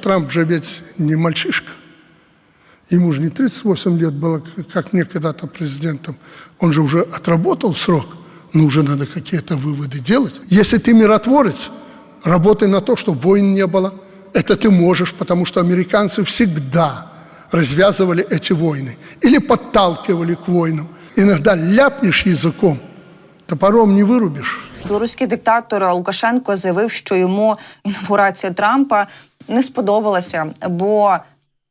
Трамп же ведь не мальчишка. Ему же не 38 лет было, как мне когда-то президентом. Он же уже отработал срок, но уже надо какие-то выводы делать. Если ты миротворец, работай на то, чтобы войн не было. Это ты можешь, потому что американцы всегда развязывали эти войны или подталкивали к войнам. Иногда ляпнешь языком, топором не вырубишь. Білоруський диктатор Лукашенко заявив, що йому інаугурація Трампа не сподобалася, бо.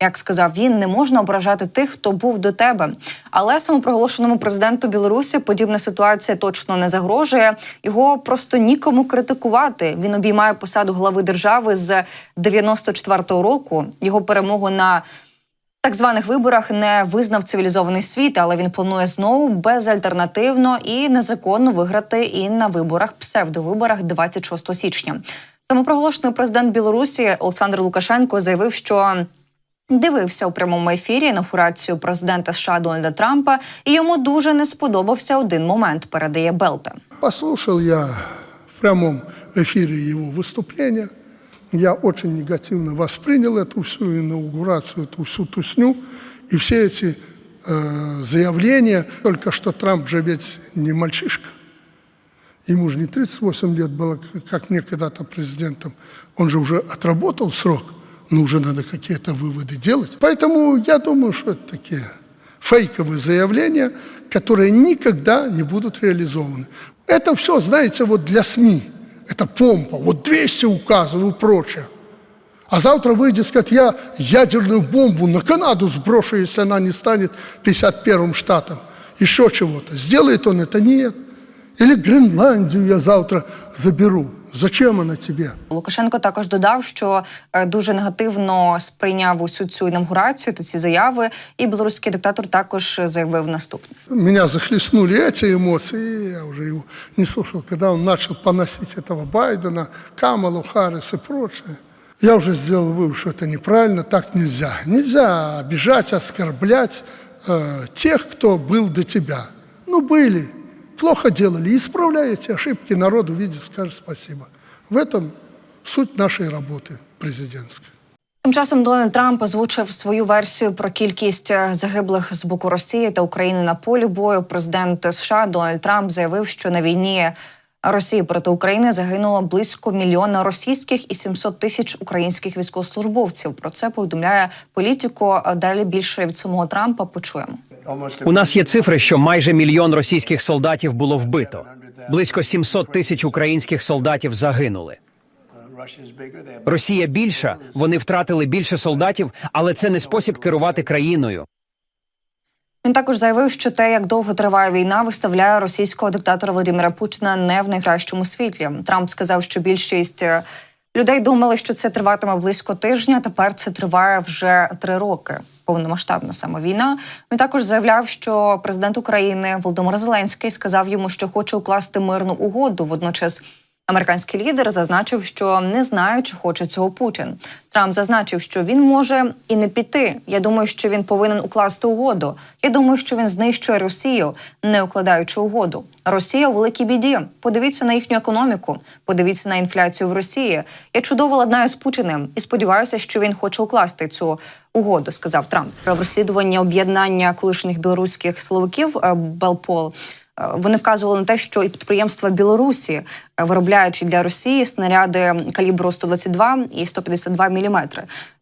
Як сказав він, не можна ображати тих, хто був до тебе. Але самопроголошеному президенту Білорусі подібна ситуація точно не загрожує. Його просто нікому критикувати. Він обіймає посаду глави держави з 94-го року. Його перемогу на так званих виборах не визнав цивілізований світ, але він планує знову безальтернативно і незаконно виграти і на виборах псевдовиборах 26 січня. Самопроголошений президент Білорусі Олександр Лукашенко заявив, що дивився у прямому ефірі інаугурацію президента США Дональда Трампа, і йому дуже не сподобався один момент. Передає Белта. Послушал я в прямом эфире его выступления. Я очень негативно воспринял эту всю инаугурацию, эту всю тусню. И все эти э, заявления, только что Трамп же ведь не мальчишка. Ему же не 38 лет было, как мне когда-то президентом. Он же уже отработал срок, но уже надо какие-то выводы делать. Поэтому я думаю, что это такие фейковые заявления, которые никогда не будут реализованы. Это все, знаете, вот для СМИ. Это помпа, вот 200 указов и прочее. А завтра выйдет сказать, я ядерную бомбу на Канаду сброшу, если она не станет 51-м штатом. Еще чего-то. Сделает он это? Нет. Или Гренландию я завтра заберу. Зачем она тебе? Лукашенко також додав, що е, дуже негативно сприйняв усю цю інаугурацію та ці заяви. І білоруський диктатор також заявив наступне. Меня захлестнули эти эмоции, и я уже его не слушал, когда он начал поносить этого Байдена, Камалу, Харрис и прочее. Я уже сделал вывод, что это неправильно, так нельзя. Нельзя обижать, оскорблять э, тех, кто был до тебя. Ну, были, плохо делали. Исправляй эти ошибки, народ увидит, скажет спасибо. В этом суть нашей работы президентской. Тим часом Дональд Трамп озвучив свою версію про кількість е, загиблих з боку Росії та України на полі бою. Президент США Дональд Трамп заявив, що на війні Росії проти України загинуло близько мільйона російських і 700 тисяч українських військовослужбовців. Про це повідомляє політико. А Далі більше від самого Трампа почуємо. У нас є цифри, що майже мільйон російських солдатів було вбито. Близько 700 тисяч українських солдатів загинули. Росія більша, вони втратили більше солдатів, але це не спосіб керувати країною. Він також заявив, що те, як довго триває війна, виставляє російського диктатора Володимира Путіна не в найкращому світлі. Трамп сказав, що більшість е, людей думали, що це триватиме близько тижня. Тепер це триває вже три роки. Повномасштабна саме війна. Він також заявляв, що президент України Володимир Зеленський сказав йому, що хоче укласти мирну угоду. Водночас Американський лідер зазначив, що не знає, чи хоче цього Путін. Трамп зазначив, що він може і не піти. Я думаю, що він повинен укласти угоду. Я думаю, що він знищує Росію, не укладаючи угоду. Росія у великій біді. Подивіться на їхню економіку, подивіться на інфляцію в Росії. Я чудово ладнаю з Путіним і сподіваюся, що він хоче укласти цю угоду. Сказав Трамп. В розслідуванні об'єднання колишніх білоруських силовиків е, Белпол. Е, Вони вказували на те, що і підприємства Білорусі виробляють для Росії снаряди калібру 122 і 152 мм.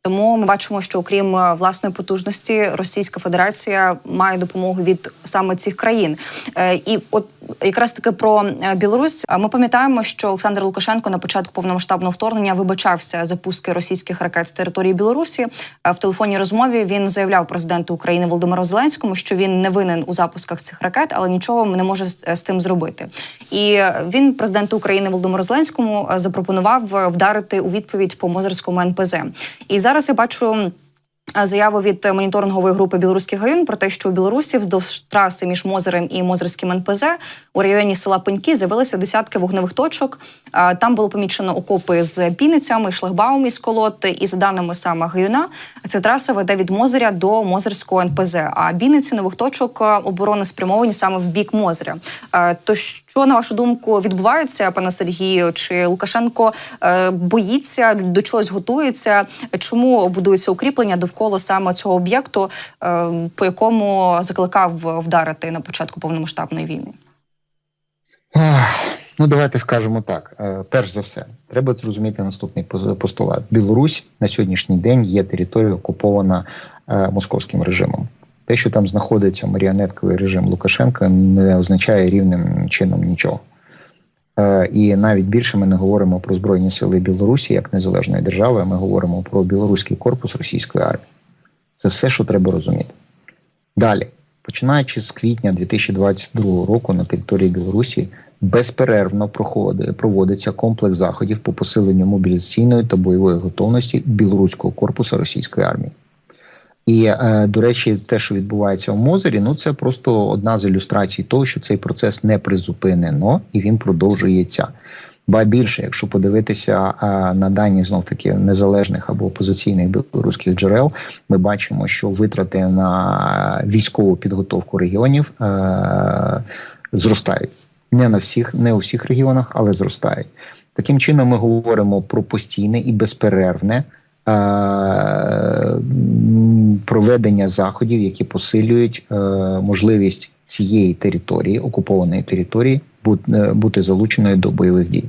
Тому ми бачимо, що окрім е, власної потужності, Російська Федерація має допомогу від саме цих країн. Е, І от якраз таки про е, Білорусь ми пам'ятаємо, що Олександр Лукашенко на початку повномасштабного вторгнення вибачався за пуски російських ракет з території Білорусі. В телефонній розмові він заявляв президенту України Володимиру Зеленському, що він не винен у запусках цих ракет, але нічого не може з тим зробити. І він президенту України Володимиру Зеленському е, запропонував е, вдарити у відповідь по Мозерському НПЗ. І зараз я бачу. Е, заяву від моніторингової групи білоруських гаюн про те, що у Білорусі вздовж траси між Мозерем і Мозерським НПЗ у районі села Пеньки з'явилися десятки вогневих точок. Е, Там було помічено окопи з піницями, шлагбаум із колод. І за даними саме Гаюна, ця траса веде від Мозеря до Мозерського НПЗ. А бійниці нових точок е, оборони спрямовані саме в бік Мозеря. То що на вашу думку відбувається, пане Сергію? Чи Лукашенко боїться до чогось готується? Чому будується укріплення довкола саме цього об'єкту, е, по якому закликав вдарити на початку повномасштабної війни? Ну, давайте скажемо так. Е, Перш за все, треба зрозуміти наступний постулат. Білорусь на сьогоднішній день є територією окупована е, московським режимом. Те, що там знаходиться маріонетковий режим Лукашенка, не означає рівним чином нічого. Е, І навіть більше ми не говоримо про Збройні сили Білорусі як незалежної держави, а ми говоримо про білоруський корпус російської армії. Це все, що треба розуміти. Далі, починаючи з квітня 2022 року на території Білорусі безперервно проводиться комплекс заходів по посиленню мобілізаційної та бойової готовності білоруського корпусу російської армії. І, е, до речі, те, що відбувається в Мозері, ну це просто одна з ілюстрацій того, що цей процес не призупинено і він продовжується. Ба більше, якщо подивитися е, на дані знов таки незалежних або опозиційних білоруських джерел, ми бачимо, що витрати на військову підготовку регіонів е, зростають. Не на всіх, не у всіх регіонах, але зростають. Таким чином, ми говоримо про постійне і безперервне проведення заходів, які посилюють е, можливість цієї території, окупованої території, е, бути залученою до бойових дій.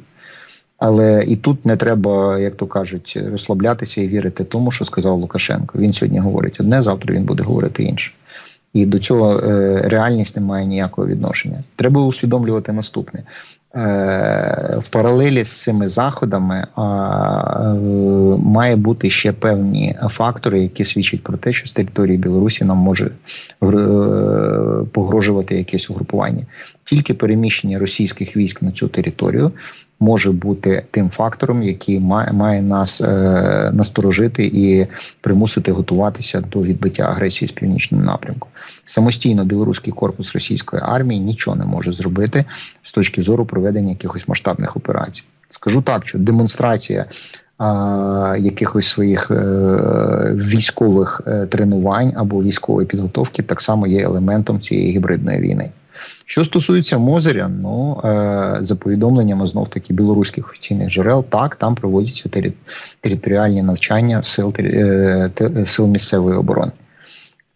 Але і тут не треба, як то кажуть, розслаблятися і вірити тому, що сказав Лукашенко. Він сьогодні говорить одне, завтра він буде говорити інше. І до цього е, реальність не має ніякого відношення. Треба усвідомлювати наступне. Е, в паралелі з цими заходами а, е, має бути ще певні фактори, які свідчать про те, що з території Білорусі нам може е, погрожувати якесь угрупування. Тільки переміщення російських військ на цю територію може бути тим фактором, який має, має нас е, насторожити і примусити готуватися до відбиття агресії з північного напрямку. Самостійно білоруський корпус російської армії нічого не може зробити з точки зору проведення якихось масштабних операцій. Скажу так, що демонстрація якихось своїх е, військових е, тренувань або військової підготовки так само є елементом цієї гібридної війни. Що стосується Мозеря, ну е, за повідомленнями знов таки білоруських офіційних джерел, так там проводяться тері- територіальні навчання сил е, сил місцевої оборони.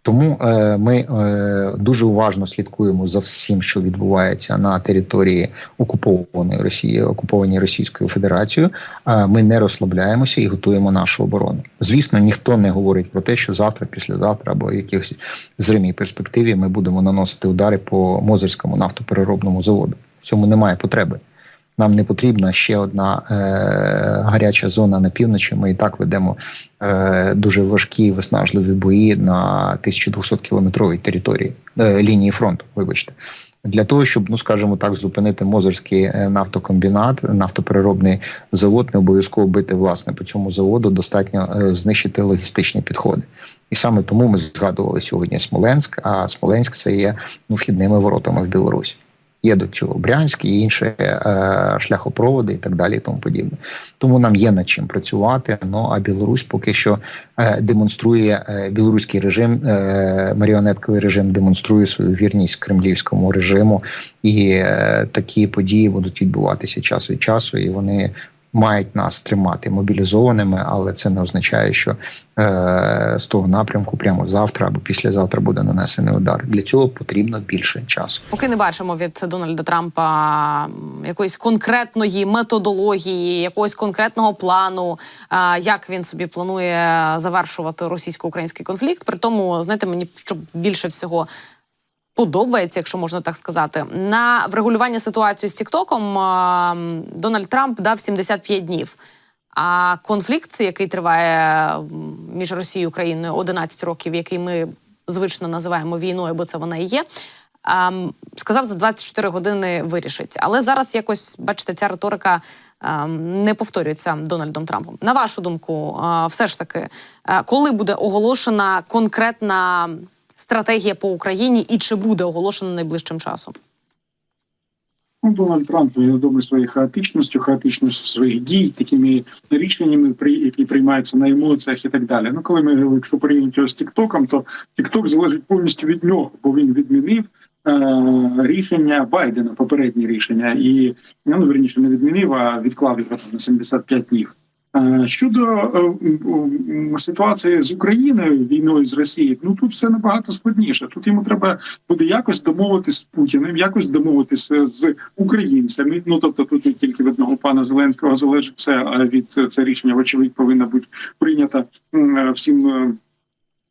Тому е, ми е, дуже уважно слідкуємо за всім, що відбувається на території окупованої Росії, окупованій Російською Федерацією. Е, ми не розслабляємося і готуємо нашу оборону. Звісно, ніхто не говорить про те, що завтра, післязавтра або якихось зримій перспективі ми будемо наносити удари по Мозерському нафтопереробному заводу. В цьому немає потреби. Нам не потрібна ще одна е, гаряча зона на півночі. Ми і так ведемо е, дуже важкі виснажливі бої на 1200 кілометровій території е, лінії фронту. Вибачте, для того, щоб ну скажімо так, зупинити Мозерський е, нафтокомбінат, нафтопереробний завод, не обов'язково бити власне по цьому заводу. Достатньо е, знищити логістичні підходи. І саме тому ми згадували сьогодні Смоленськ. А Смоленськ це є ну, вхідними воротами в Білорусь. Є до цього Брянськ і інші е, шляхопроводи і так далі, і тому подібне. Тому нам є над чим працювати. Ну а Білорусь поки що е, демонструє е, білоруський режим, е, маріонетковий режим демонструє свою вірність кремлівському режиму, і е, такі події будуть відбуватися час від часу, і вони. Мають нас тримати мобілізованими, але це не означає, що е, з того напрямку прямо завтра або післязавтра буде нанесений удар. Для цього потрібно більше часу. Поки не бачимо від Дональда Трампа якоїсь конкретної методології, якогось конкретного плану, а, як він собі планує завершувати російсько-український конфлікт. При тому, знаєте, мені що більше всього. Подобається, якщо можна так сказати, на врегулювання ситуації з Тіктоком Дональд Трамп дав 75 днів. А конфлікт, який триває між Росією і Україною 11 років, який ми звично називаємо війною, бо це вона і є. сказав, за 24 години вирішить. Але зараз якось, бачите, ця риторика не повторюється Дональдом Трампом. На вашу думку, все ж таки, коли буде оголошена конкретна стратегія по Україні, і чи буде оголошена найближчим часом? Ну, Дональд Трамп відомий своєю хаотичністю, хаотичністю своїх дій, такими рішеннями, при які приймаються на емоціях і так далі. Ну, коли ми якщо порівнюємо його з Тіктоком, то Тікток залежить повністю від нього, бо він відмінив е, рішення Байдена, попереднє рішення, і ну верніше не відмінив, а відклав його там на 75 днів. Е, Щодо е, ситуації з Україною, війною з Росією, ну тут все набагато складніше. Тут йому треба буде якось домовитися з Путіним, якось домовитися з українцями. Ну тобто, тут не тільки від одного пана Зеленського залежить все, а від це рішення, вочевидь, повинна бути прийнята всім.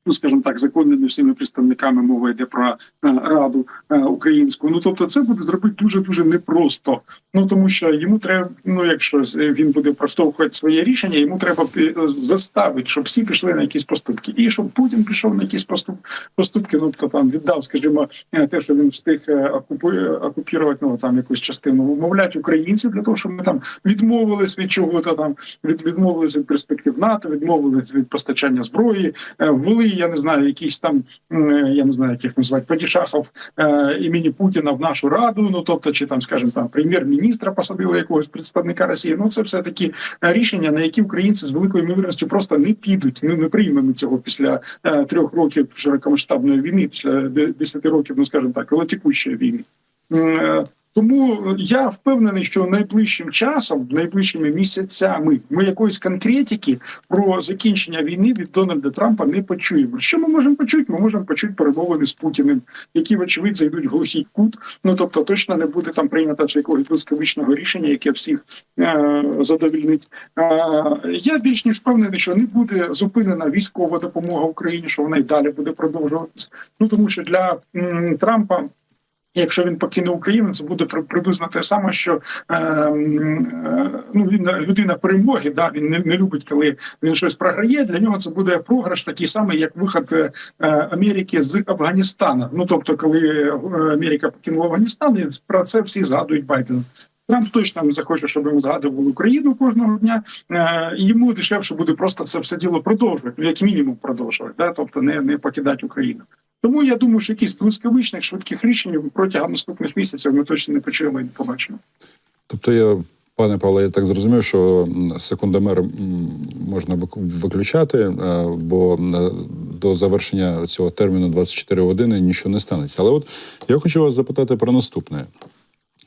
Е, Ну, скажімо так, законними всіми представниками мова йде про е, раду е, українську. Ну тобто, це буде зробити дуже дуже непросто. Ну тому що йому треба, ну якщо він буде проштовхувати своє рішення, йому треба заставити, щоб всі пішли на якісь поступки, і щоб Путін пішов на якісь поступ, поступки. Ну то там віддав, скажімо, е, те, що він встиг е, окупу- окупувати ну там якусь частину, умовлять українців для того, щоб ми там відмовились від чого-то там, від відмовились від перспектив НАТО, відмовились від постачання зброї, е, ввели, я не знаю, якісь там я не знаю, як їх називають падішахов е, імені Путіна в нашу раду. Ну тобто, чи там, скажімо, там прем'єр-міністра посадили якогось представника Росії. Ну це все такі е, рішення, на які українці з великою ймовірністю просто не підуть. Ну не приймемо цього після е, трьох років широкомасштабної війни, після десяти років, ну скажімо так, велотекущої війни. Тому я впевнений, що найближчим часом, найближчими місяцями, ми якоїсь конкретики про закінчення війни від Дональда Трампа не почуємо. Що ми можемо почути? Ми можемо почути перемовини з Путіним, які вочевидь зайдуть в глухий кут. Ну тобто, точно не буде там прийнято чи якогось блискавичного рішення, яке всіх е, задовільнить. Е, я більш ніж впевнений, що не буде зупинена військова допомога Україні, що вона й далі буде продовжуватися. Ну тому що для м, Трампа. Якщо він покине Україну, це буде приблизно те саме, що е, е, ну він людина перемоги. Да, він не, не любить, коли він щось програє. Для нього це буде програш, такий самий, як виход е, Америки з Афганістану. Ну тобто, коли е, Америка покинула Афганістан, і про це всі згадують Байдена. Трамп точно не захоче, щоб йому згадували Україну кожного дня. Е, і йому дешевше буде просто це все діло продовжувати, ну як мінімум продовжувати, да? тобто не, не покидати Україну. Тому я думаю, що якісь блискавичних швидких рішень протягом наступних місяців ми точно не почуємо і не побачимо. Тобто я, пане Павло, я так зрозумів, що секундомер можна вик- виключати, е, бо е, до завершення цього терміну 24 години нічого не станеться. Але от я хочу вас запитати про наступне.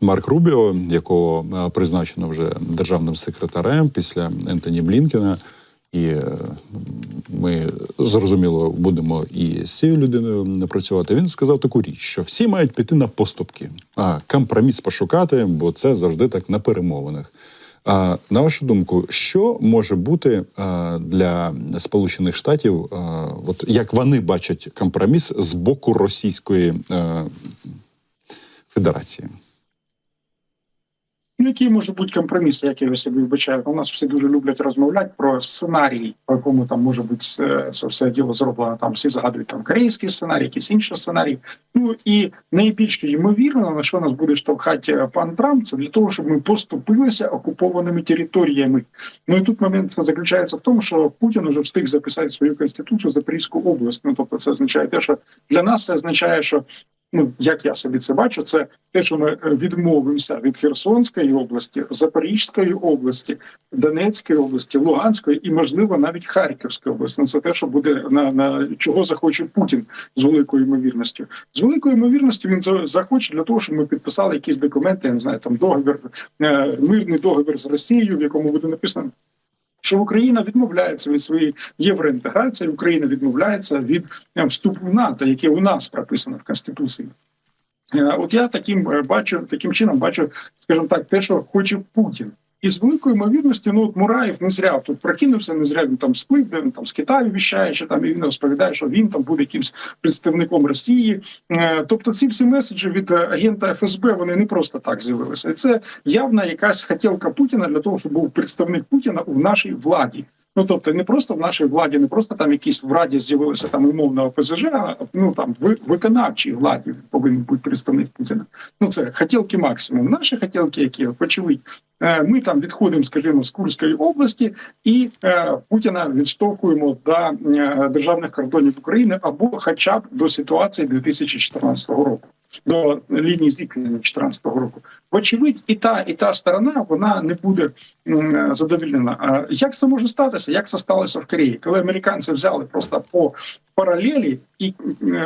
Марк Рубіо, якого е, призначено вже державним секретарем після Ентоні Блінкена, і е, ми зрозуміло будемо і з цією людиною працювати. Він сказав таку річ, що всі мають піти на поступки, а компроміс пошукати, бо це завжди так на перемовинах. А на вашу думку, що може бути для Сполучених Штатів, от як вони бачать компроміс з боку Російської Федерації? Ну, який може бути компроміс, як я собі вбачаю? У нас всі дуже люблять розмовляти про сценарій, по якому там може бути е, це все діло зроблено. Там всі згадують там корейський сценарій, якийсь інший сценарій. Ну і найбільш ймовірно, на що нас буде штовхати е, пан Трамп, це для того, щоб ми поступилися окупованими територіями. Ну і тут момент заключається в тому, що Путін уже встиг записати свою конституцію Запорізьку область. Ну тобто, це означає те, що для нас це означає, що ну як я собі це бачу, це те, що ми е, відмовимося від Херсонської області, Запорізької області, Донецької області, Луганської і, можливо, навіть Харківської області. Ну, це те, що буде на, на чого захоче Путін з великою ймовірністю. З великою ймовірністю він за- захоче для того, щоб ми підписали якісь документи, я не знаю, там договір, е, мирний договір з Росією, в якому буде написано. Що Україна відмовляється від своєї євроінтеграції, Україна відмовляється від е, вступу в НАТО, яке у нас прописано в Конституції. Е, От я таким е, бачу, таким чином бачу, скажімо так, те, що хоче Путін. І з великою ймовірністю, ну от Мураєв не зря тут прокинувся, не зря він там сплив, де він там з Китаю віщає, що там і він розповідає, що він там буде якимсь представником Росії. Е, Тобто ці всі меседжі від е, агента ФСБ вони не просто так з'явилися. І це явна якась хотілка Путіна для того, щоб був представник Путіна у нашій владі. Ну тобто не просто в нашій владі, не просто там якісь в раді з'явилися там умовно ОПЗЖ, а ну там в виконавчій владі повинен бути представник Путіна. Ну це хотілки максимум. Наші хотілки, які Е, Ми там відходимо, скажімо, з Курської області і е, Путіна відштовхуємо до е, державних кордонів України або хоча б до ситуації 2014 року, до лінії зіткнення 2014 року. Вочевидь, і та, і та сторона вона не буде задовільнена. А як це може статися? Як це сталося в Кореї, коли американці взяли просто по паралелі і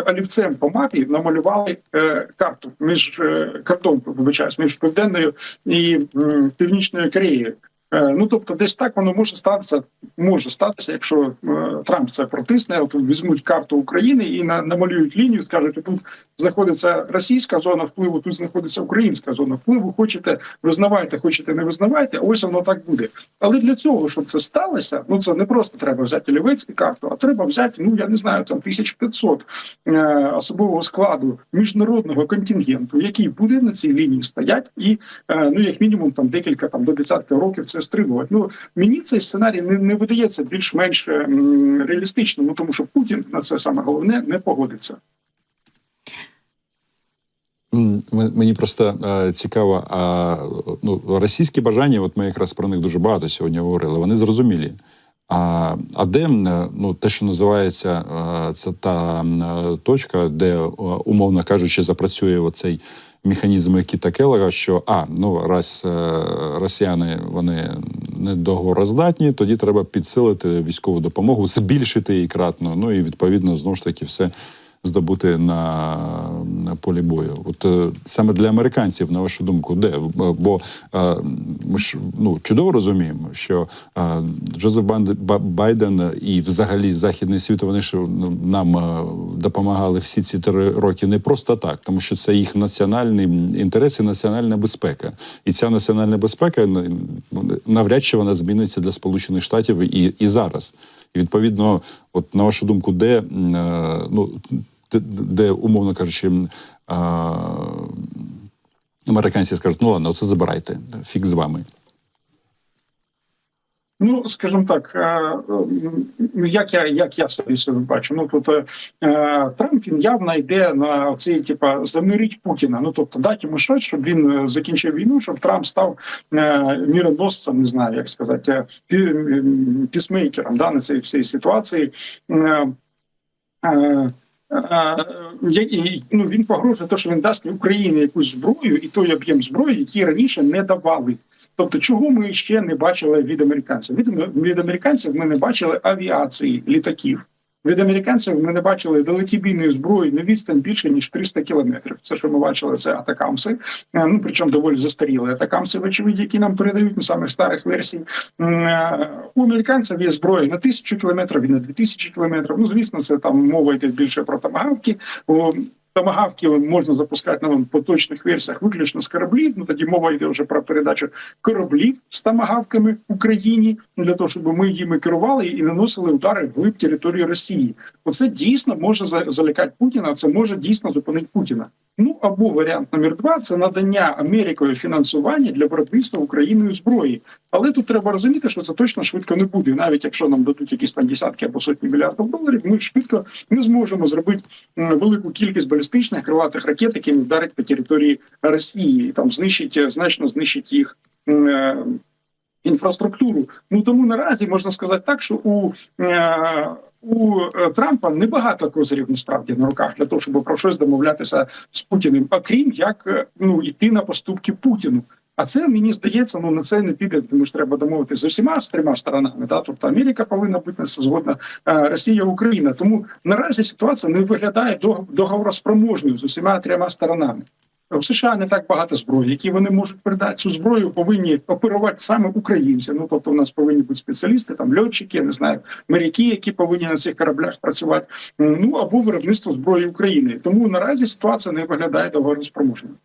олівцем по мапі намалювали е, карту між е, кордон, вибачаюсь, між південною і північною Кореєю. Е, Ну тобто, десь так воно може статися, може статися, якщо е, Трамп це протисне, от візьмуть карту України і на, намалюють лінію, скажуть, тут знаходиться російська зона впливу, тут знаходиться українська зона впливу. Хочете визнавайте, хочете не визнавайте. Ось воно так буде. Але для цього, щоб це сталося, ну це не просто треба взяти олівець і карту, а треба взяти, ну я не знаю, там 1500 е, особового складу міжнародного контингенту, який буде на цій лінії стоять, і ну як мінімум там декілька там до десятка років це стримувати. Ну мені цей сценарій не, не видається більш-менш м, реалістичним, ну тому що Путін на це саме головне не погодиться. Мені просто е, цікаво, а ну, російські бажання, от ми якраз про них дуже багато сьогодні говорили, вони зрозумілі. А, а де е, ну, те, що називається, е, це та е, точка, де, е, умовно кажучи, запрацює оцей механізм Кіта Келлера, що а, ну раз е, росіяни вони не договороздатні, тоді треба підсилити військову допомогу, збільшити її кратно. Ну і відповідно знову ж таки все здобути на, полі бою. От е, саме для американців, на вашу думку, де? Бо е, ми ж ну чудово розуміємо, що е, Джозеф Байден і взагалі західний світ вони ж ну, нам допомагали всі ці три роки не просто так, тому що це їх національний інтерес і національна безпека. І ця національна безпека навряд чи вона зміниться для Сполучених Штатів і, і зараз. І відповідно, от на вашу думку, де ну де, умовно кажучи, американці скажуть, ну ладно, це забирайте, фік з вами. Ну, скажімо так, е, е, ну, як я як я собі себе бачу, ну тут е, Трамп він явно йде на цей типа замирить Путіна. Ну тобто дати йому щось, щоб він е, закінчив війну, щоб Трамп став е, міроносцем, не знаю, як сказати, е, пісмейкером да, на цій всій ситуації. Ну, він погрожує те, що він дасть Україні якусь зброю і той об'єм зброї, який раніше не давали. Тобто, чого ми ще не бачили від американців? Від, від американців ми не бачили авіації, літаків. Від американців ми не бачили далекобійної зброї на відстань більше ніж 300 кілометрів. Це що ми бачили, це атакамси. Е, Ну причому доволі застаріли атакамси, вочевидь, які нам передають на самих старих версій. Е, У американців є зброя на тисячу кілометрів і на дві тисячі кілометрів. Ну звісно, це там мова йде більше про томагавки. Томагавки можна запускати на поточних версіях виключно з кораблів. Ну тоді мова йде вже про передачу кораблів з томагавками Україні для того, щоб ми їми керували і наносили удари вглиб території Росії. Оце дійсно може залякати Путіна. Це може дійсно зупинити Путіна. Ну або варіант номер два це надання Америкою фінансування для виробництва Україною зброї. Але тут треба розуміти, що це точно швидко не буде. Навіть якщо нам дадуть якісь там десятки або сотні мільярдів доларів, ми швидко не зможемо зробити велику кількість балістичних крилатих ракет, які вдарить по території Росії, і там знищить е, значно знищить їх. е, Інфраструктуру, ну тому наразі можна сказати так, що у, е, у Трампа небагато козирів насправді на руках для того, щоб про щось домовлятися з Путіним, окрім як ну йти на поступки Путіну. А це мені здається, ну на це не піде, тому що треба домовитися з усіма з трьома сторонами. Да? Тобто Америка повинна бути згодна, е, Росія, Україна. Тому наразі ситуація не виглядає до- договороспроможною з усіма трьома сторонами. У США не так багато зброї, які вони можуть передати цю зброю, повинні оперувати саме українці. Ну тобто, у нас повинні бути спеціалісти, там льотчики, я не знаю, моряки, які повинні на цих кораблях працювати. Ну або виробництво зброї України. Тому наразі ситуація не виглядає договороспроможною.